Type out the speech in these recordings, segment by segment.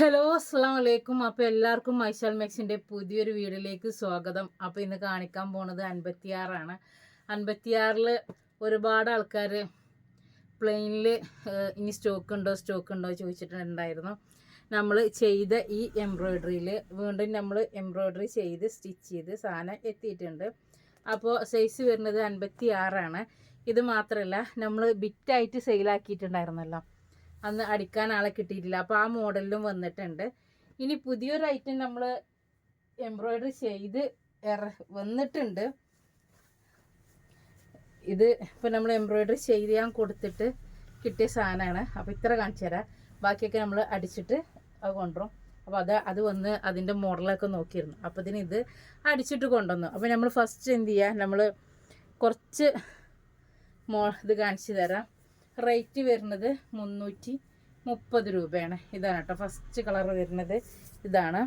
Hello അസ്സാം വലൈക്കും അപ്പോൾ എല്ലാവർക്കും മൈശാൽ മെക്സിന്റെ പുതിയൊരു വീഡിയോയിലേക്ക് സ്വാഗതം. അപ്പോൾ ഇന്ന് കാണിക്കാൻ പോണത് അൻപത്തിയാറാണ്. അൻപത്തിയാറിൽ ഒരുപാട് ആൾക്കാർ പ്ലെയിനിൽ ഇനി സ്റ്റോക്ക് ഉണ്ടോ സ്റ്റോക്ക് ഉണ്ടോ ചോദിച്ചിട്ടുണ്ടായിരുന്നു. നമ്മൾ ചെയ്ത ഈ എംബ്രോയ്ഡറിയിൽ വീണ്ടും നമ്മൾ എംബ്രോയ്ഡറി ചെയ്ത് സ്റ്റിച്ച് ചെയ്ത് സാധനം എത്തിയിട്ടുണ്ട്. അപ്പോൾ സൈസ് വരുന്നത് അൻപത്തി ആറാണ് ഇത് മാത്രമല്ല നമ്മൾ ബിറ്റായിട്ട് സെയിലാക്കിയിട്ടുണ്ടായിരുന്നല്ലോ. അന്ന് അടിക്കാൻ ആളെ കിട്ടിയിട്ടില്ല. അപ്പോൾ ആ മോഡലിലും വന്നിട്ടുണ്ട്. ഇനി പുതിയൊരു ഐറ്റം നമ്മൾ എംബ്രോയിഡറി ചെയ്ത് ഇറ വന്നിട്ടുണ്ട്. ഇത് ഇപ്പോൾ നമ്മൾ എംബ്രോയിഡറി ചെയ്ത് ഞാൻ കൊടുത്തിട്ട് കിട്ടിയ സാധനമാണ് അപ്പോൾ ഇത്ര കാണിച്ചു തരാം. ബാക്കിയൊക്കെ നമ്മൾ അടിച്ചിട്ട് അത് കൊണ്ടുവരും. അപ്പോൾ അത് അത് വന്ന് അതിന്റെ മോഡലൊക്കെ നോക്കിയിരുന്നു. അപ്പോൾ ഇതിന് ഇത് അടിച്ചിട്ട് കൊണ്ടുവന്നു. അപ്പോൾ നമ്മൾ ഫസ്റ്റ് എന്ത് ചെയ്യുക നമ്മൾ കുറച്ച് മോ ഇത് കാണിച്ചു തരാം. റേറ്റ് വരുന്നത് മുന്നൂറ്റി മുപ്പത് രൂപയാണ്. ഇതാണ് കേട്ടോ ഫസ്റ്റ് കളർ വരുന്നത്. ഇതാണ്.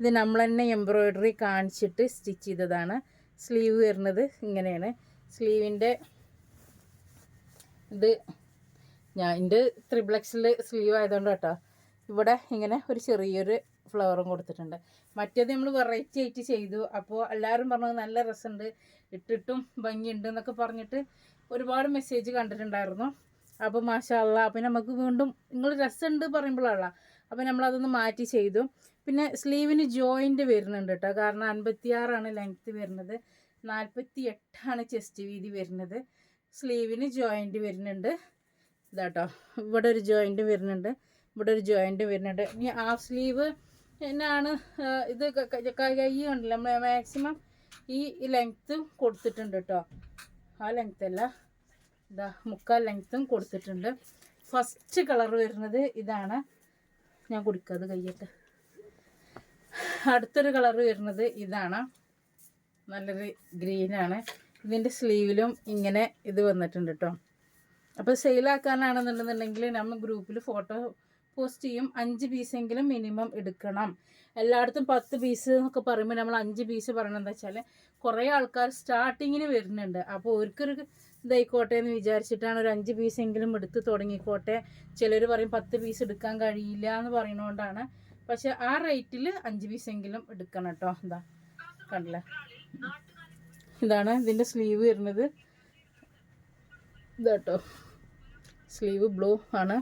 ഇത് നമ്മൾ തന്നെ എംബ്രോയ്ഡറി കാണിച്ചിട്ട് സ്റ്റിച്ച് ചെയ്തതാണ്. സ്ലീവ് വരുന്നത് ഇങ്ങനെയാണ്. സ്ലീവിന്റെ ഇത് ഞാൻ എന്റെ ത്രിബ്ലക്സിൽ സ്ലീവ് ആയതുകൊണ്ട് കേട്ടോ ഇവിടെ ഇങ്ങനെ ഒരു ചെറിയൊരു ഫ്ലവറും കൊടുത്തിട്ടുണ്ട്. മറ്റേത് നമ്മൾ വെറൈറ്റി ആയിട്ട് ചെയ്തു. അപ്പോൾ എല്ലാവരും പറഞ്ഞത് നല്ല രസമുണ്ട്. ഇട്ടിട്ടും ഭംഗിയുണ്ട് എന്നൊക്കെ പറഞ്ഞിട്ട് ഒരുപാട് മെസ്സേജ് കണ്ടിട്ടുണ്ടായിരുന്നു. അപ്പോൾ മാഷാല്ല അപ്പം നമുക്ക് വീണ്ടും നിങ്ങൾ രസമുണ്ട് പറയുമ്പോഴാണ് അപ്പോൾ നമ്മളതൊന്ന് മാറ്റി ചെയ്തു. പിന്നെ സ്ലീവിന് ജോയിന്റ് വരുന്നുണ്ട് കേട്ടോ കാരണം അൻപത്തിയാറാണ് ലെങ്ത്ത് വരുന്നത്. നാൽപ്പത്തി എട്ടാണ് ചെസ്റ്റ് വീതി വരുന്നത്. സ്ലീവിന് ജോയിന്റ് വരുന്നുണ്ട്. ഇതാട്ടോ ഇവിടെ ഒരു ജോയിന്റ് വരുന്നുണ്ട്. ഇവിടെ ഒരു ജോയിന്റ് വരുന്നുണ്ട്. ഇനി ഹാഫ് സ്ലീവ് എന്നാണ് ഇത് ക- ക- കൈ ഉണ്ടല്ലോ. നമ്മൾ മാക്സിമം ഈ ലെങ്ത്ത് കൊടുത്തിട്ടുണ്ട് കേട്ടോ ആ ലെങ്ത്ത് അല്ല. ഇതാ മുക്കാൽ ലെങ്ത്തും കൊടുത്തിട്ടുണ്ട്. ഫസ്റ്റ് കളർ വരുന്നത് ഇതാണ്. ഞാൻ കുടിക്കാതെ കയ്യട്ടെ. അടുത്തൊരു കളർ വരുന്നത് ഇതാണ്. നല്ലൊരു ഗ്രീനാണ് ഇതിന്റെ സ്ലീവിലും ഇങ്ങനെ ഇത് വന്നിട്ടുണ്ട് കേട്ടോ അപ്പോൾ സെയിലാക്കാനാണെന്നുണ്ടെന്നുണ്ടെങ്കിൽ നമ്മൾ ഗ്രൂപ്പിൽ ഫോട്ടോ പോസ്റ്റ് ചെയ്യും. അഞ്ച് പീസെങ്കിലും മിനിമം എടുക്കണം. എല്ലായിടത്തും പത്ത് പീസ് എന്നൊക്കെ പറയുമ്പോൾ നമ്മൾ അഞ്ച് പീസ് പറയണമെന്ന് വെച്ചാൽ കുറേ ആൾക്കാർ സ്റ്റാർട്ടിങ്ങിന് വരുന്നുണ്ട്. അപ്പോൾ അവർക്കൊരു ഇതായിക്കോട്ടെ എന്ന് വിചാരിച്ചിട്ടാണ് ഒരു അഞ്ച് പീസെങ്കിലും എടുത്ത് തുടങ്ങിക്കോട്ടെ. ചിലർ പറയും പത്ത് പീസ് എടുക്കാൻ കഴിയില്ല എന്ന് പറയുന്നതുകൊണ്ടാണ് പക്ഷെ ആ റേറ്റിൽ അഞ്ച് പീസെങ്കിലും എടുക്കണം കേട്ടോ എന്താ കണ്ടില്ലേ? ഇതാണ് ഇതിന്റെ സ്ലീവ് വരുന്നത്. ഇതാട്ടോ. സ്ലീവ് ബ്ലൂ ആണ്.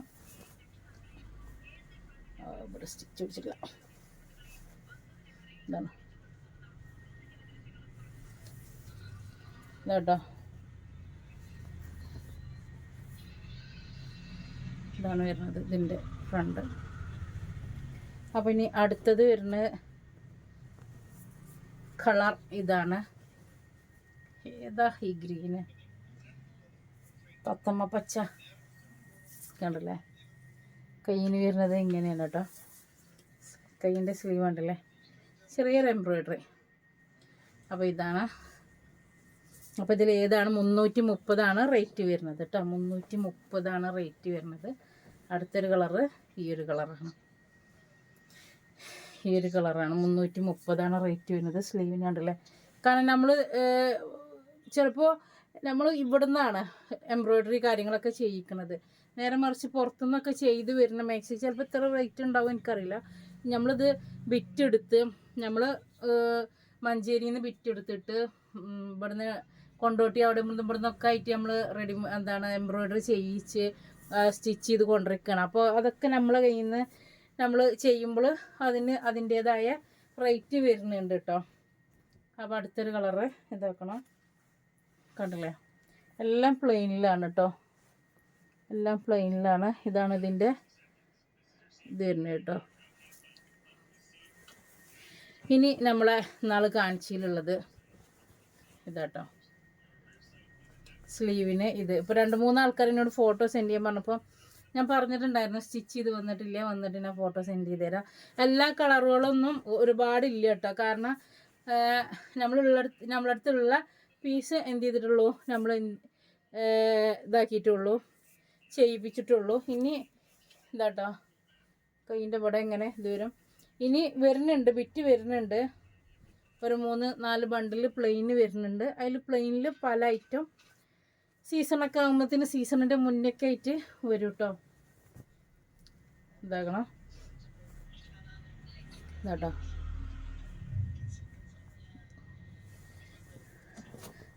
ഇവിടെ സ്റ്റിച്ച് വെച്ചിട്ടില്ല ഇതാണ് ഇതാട്ടോ ഇതാണ് വരുന്നത് ഇതിന്റെ ഫ്രണ്ട് അപ്പോൾ ഇനി അടുത്തത് വരുന്ന കളർ ഇതാണ്. ഏതാ ഈ ഗ്രീന് തത്തമ്മ പച്ച. കണ്ടല്ലേ? കയ്യിന് വരുന്നത് ഇങ്ങനെയാണ് കേട്ടോ. കയ്യിന്റെ സ്ലീവ് ഉണ്ടല്ലേ? ചെറിയൊരു എംബ്രോയ്ഡറി അപ്പോൾ ഇതാണ്. അപ്പോൾ ഇതിൽ ഏതാണ്? മുന്നൂറ്റി മുപ്പതാണ് റേറ്റ് വരുന്നത് കേട്ടോ. മുന്നൂറ്റി മുപ്പതാണ് റേറ്റ് വരുന്നത്. അടുത്തൊരു കളറ് ഈ ഒരു കളറാണ് ഈ ഒരു കളറാണ് മുന്നൂറ്റി മുപ്പതാണ് റേറ്റ് വരുന്നത് സ്ലീവിനുണ്ടല്ലേ കാരണം നമ്മൾ ചിലപ്പോൾ നമ്മൾ ഇവിടുന്നാണ് എംബ്രോയ്ഡറി കാര്യങ്ങളൊക്കെ ചെയ്യിക്കുന്നത് നേരെ മറിച്ച് പുറത്തുനിന്നൊക്കെ ചെയ്ത് വരുന്ന മാക്സി ചിലപ്പോൾ ഇത്ര റേറ്റ് ഉണ്ടാവും എനിക്കറിയില്ല. നമ്മളിത് ബിറ്റെടുത്ത് നമ്മൾ മഞ്ചേരിയിൽ നിന്ന് ബിറ്റെടുത്തിട്ട് ഉം, ഇവിടുന്ന് കൊണ്ടോട്ടി അവിടെ ഇവിടുന്ന് ഇവിടുന്നൊക്കെ ആയിട്ട് നമ്മൾ റെഡി എന്താണ് എംബ്രോയിഡറി ചെയ്യിച്ച് സ്റ്റിച്ച് ചെയ്ത് കൊണ്ടിരിക്കുകയാണ് അപ്പോൾ അതൊക്കെ നമ്മളെ കയ്യിൽ നിന്ന് നമ്മൾ ചെയ്യുമ്പോൾ അതിന് അതിന്റേതായ റേറ്റ് വരുന്നുണ്ട് കേട്ടോ അപ്പോൾ അടുത്തൊരു കളറ് ഇതാക്കണം. കണ്ടില്ലേ? എല്ലാം പ്ലെയിനിലാണ് കേട്ടോ എല്ലാം പ്ലെയിനിലാണ് ഇതാണ് ഇതിന്റെ ഇത് വരുന്നത് കേട്ടോ. ഇനി നമ്മളെ നാൾ കാണിച്ചിലുള്ളത് ഇതാട്ടോ സ്ലീവിന് ഇത്. ഇപ്പോൾ രണ്ട് മൂന്ന് ആൾക്കാർ എന്നോട് ഫോട്ടോ സെൻഡ് ചെയ്യാൻ പറഞ്ഞപ്പോൾ ഞാൻ പറഞ്ഞിട്ടുണ്ടായിരുന്നു സ്റ്റിച്ച് ചെയ്ത് വന്നിട്ടില്ല വന്നിട്ട് ഞാൻ ഫോട്ടോ സെൻഡ് ചെയ്ത് തരാം എല്ലാ കളറുകളൊന്നും ഒരുപാടില്ല കേട്ടോ. കാരണം നമ്മളുള്ള നമ്മളടുത്തുള്ള പീസ് എന്ത് ചെയ്തിട്ടുള്ളൂ? നമ്മൾ ഇതാക്കിയിട്ടുള്ളൂ. ചെയ്യിപ്പിച്ചിട്ടുള്ളൂ. ഇനി ഇതാട്ടോ കൈയിന്റെ ഇവിടെ ഇങ്ങനെ വരും. ഇനി വരുന്നുണ്ട് ബിറ്റ് വരുന്നുണ്ട്. ഒരു മൂന്ന് നാല് ബണ്ടിൽ പ്ലെയിന് വരുന്നുണ്ട്. അതിൽ പ്ലെയിനിൽ പല ഐറ്റം സീസണൊക്കെ ആകുമ്പോഴത്തേന് സീസണിന്റെ മുന്നൊക്കെ ആയിട്ട് വരും കേട്ടോ ഇതാക്കണം ഇതാട്ടോ.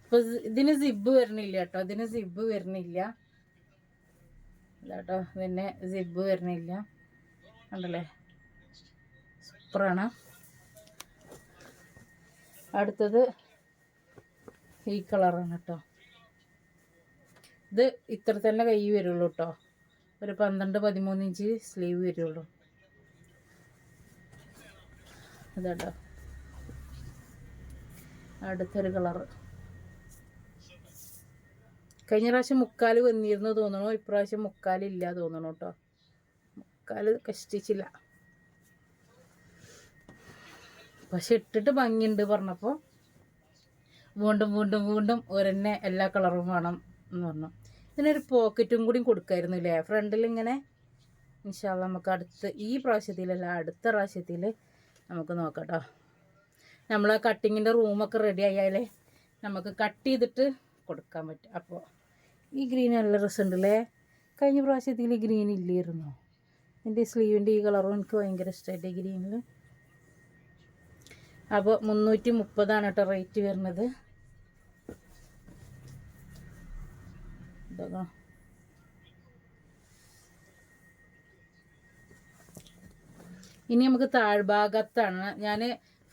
ഇപ്പൊ ഇതിന് സിബ് വരണില്ല കേട്ടോ ഇതിന് സിബ് വരണില്ല ഇതാട്ടോ. പിന്നെ സിബ് വരണില്ല കണ്ടല്ലേ? സൂപ്പറാണ്. അടുത്തത് ഈ കളറാണ് കേട്ടോ. ഇത് ഇത്ര തന്നെ കൈ വരുള്ളൂ കേട്ടോ. ഒരു പന്ത്രണ്ട് പതിമൂന്ന് ഇഞ്ച് സ്ലീവ് വരുള്ളൂ. ഇതാട്ടോ. അടുത്തൊരു കളറ്. കഴിഞ്ഞ പ്രാവശ്യം മുക്കാൽ വന്നിരുന്നു തോന്നണു. ഇപ്രാവശ്യം മുക്കാലില്ല തോന്നണു കേട്ടോ മുക്കാൽ കഷ്ടിച്ചില്ല. പക്ഷെ ഇട്ടിട്ട് ഭംഗിയുണ്ട് പറഞ്ഞപ്പോൾ വീണ്ടും വീണ്ടും വീണ്ടും ഒരെന്നെ എല്ലാ കളറും വേണം എന്ന് പറഞ്ഞു. ഇതിനൊരു പോക്കറ്റും കൂടി കൊടുക്കായിരുന്നു ഇല്ലേ ഫ്രണ്ടിൽ ഇങ്ങനെ ഇൻഷാല്ല നമുക്ക് അടുത്ത് ഈ പ്രാവശ്യത്തിലല്ല അടുത്ത പ്രാവശ്യത്തിൽ നമുക്ക് നോക്കാം കേട്ടോ നമ്മൾ ആ കട്ടിങ്ങിന്റെ റൂമൊക്കെ റെഡി ആയാലേ നമുക്ക് കട്ട് ചെയ്തിട്ട് കൊടുക്കാൻ പറ്റും. അപ്പോൾ ഈ ഗ്രീൻ നല്ല രസമുണ്ടല്ലേ? കഴിഞ്ഞ പ്രാവശ്യത്തിൽ ഗ്രീൻ ഇല്ലായിരുന്നു? എന്റെ സ്ലീവിന്റെ ഈ കളറും എനിക്ക് ഭയങ്കര ഇഷ്ടമായിട്ട് ഗ്രീനിൽ അപ്പോൾ മുന്നൂറ്റി മുപ്പതാണ് കേട്ടോ റേറ്റ് വരുന്നത്. ഇനി നമുക്ക് താഴ്ഭാഗത്താണ്. ഞാൻ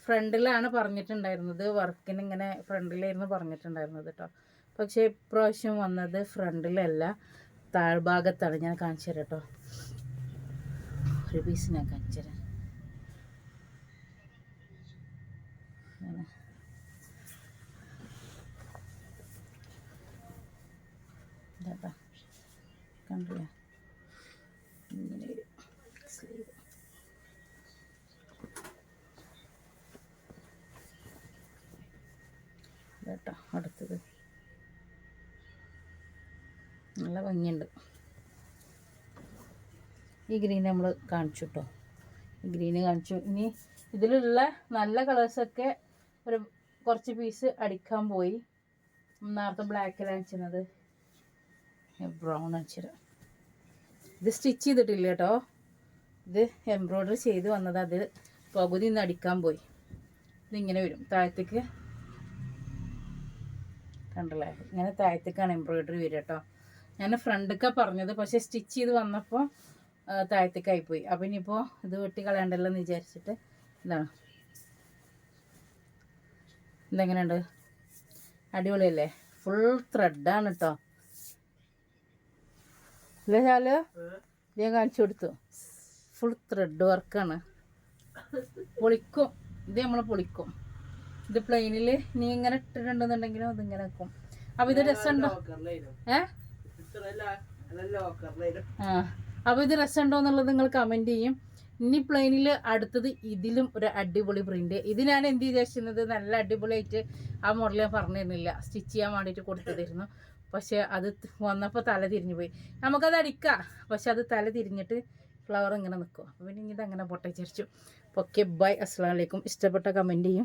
ഫ്രണ്ടിലാണ് പറഞ്ഞിട്ടുണ്ടായിരുന്നത്. വർക്കിന് ഇങ്ങനെ ഫ്രണ്ടിലായിരുന്നു പറഞ്ഞിട്ടുണ്ടായിരുന്നത് കേട്ടോ. പക്ഷേ ഇപ്രാവശ്യം വന്നത് ഫ്രണ്ടിലല്ല. താഴ്ഭാഗത്താണ്. ഞാൻ കാണിച്ചു തരാം കേട്ടോ. ഒരു പീസ് ഞാൻ കാണിച്ചു തരാം. കണ്ടില്ല? ഈ ഗ്രീൻ നമ്മൾ കാണിച്ചു കേട്ടോ ഗ്രീന് കാണിച്ചു. ഇനി ഇതിലുള്ള നല്ല കളേഴ്സൊക്കെ ഒരു കുറച്ച് പീസ് അടിക്കാൻ പോയി. നേരത്തെ ബ്ലാക്കിൽ അടിച്ചത്. ബ്രൗൺ അടിച്ചത് ഇത് സ്റ്റിച്ച് ചെയ്തിട്ടില്ല കേട്ടോ ഇത് എംബ്രോയ്ഡറി ചെയ്ത് വന്നത് അത് പകുതി ഇന്ന് അടിക്കാൻ പോയി. ഇതിങ്ങനെ വരും. താഴത്തേക്ക് കണ്ടല്ലേ? ഇങ്ങനെ താഴത്തേക്കാണ് എംബ്രോയ്ഡറി വരിക കേട്ടോ ഞാൻ ഫ്രണ്ടൊക്കെ പറഞ്ഞത്. പക്ഷേ സ്റ്റിച്ച് ചെയ്ത് വന്നപ്പോൾ താഴത്തേക്കായി പോയി അപ്പം ഇനിയിപ്പോൾ ഇത് വെട്ടി കളയണ്ടല്ലോ എന്ന് വിചാരിച്ചിട്ട് ഇതാണ്. ഇതെങ്ങനെയുണ്ട്? അടിപൊളിയല്ലേ? ഫുൾ ത്രെഡാണ് കേട്ടോ ഇല്ലേ ചാൽ ഞാൻ കാണിച്ചു കൊടുത്തു. ഫുൾ ത്രെഡ് വർക്കാണ് പൊളിക്കും. ഇത് നമ്മൾ പൊളിക്കും. ഇത് പ്ലെയിനിൽ നീ ഇങ്ങനെ ഇട്ടിട്ടുണ്ടെന്നുണ്ടെങ്കിലും അതിങ്ങനെ വെക്കും. അപ്പൊ ഇത് രസമുണ്ടോ? ഏ? ആ. അപ്പൊ ഇത് രസമുണ്ടോ എന്നുള്ളത് നിങ്ങൾ കമന്റ് ചെയ്യും. ഇനി പ്ലെയിനിൽ അടുത്തത് ഇതിലും ഒരു അടിപൊളി പ്രിന്റ് ഇത് ഞാൻ എന്ത് വിചാരിച്ചിരുന്നത്? നല്ല അടിപൊളിയായിട്ട് ആ മോഡൽ ഞാൻ പറഞ്ഞിരുന്നില്ല. സ്റ്റിച്ച് ചെയ്യാൻ വേണ്ടിയിട്ട് കൊടുത്തതായിരുന്നു പക്ഷേ അത് വന്നപ്പോൾ തല തിരിഞ്ഞു പോയി. നമുക്കത് അടിക്കാം. പക്ഷെ അത് തല തിരിഞ്ഞിട്ട് ഫ്ലവർ ഇങ്ങനെ നിൽക്കും അപ്പോൾ പിന്നെ ഇനി അങ്ങനെ പൊട്ടിച്ചരിച്ചു ഓക്കെ ബൈ അസ്സാം വലൈക്കും ഇഷ്ടപ്പെട്ട കമന്റ് ചെയ്യും.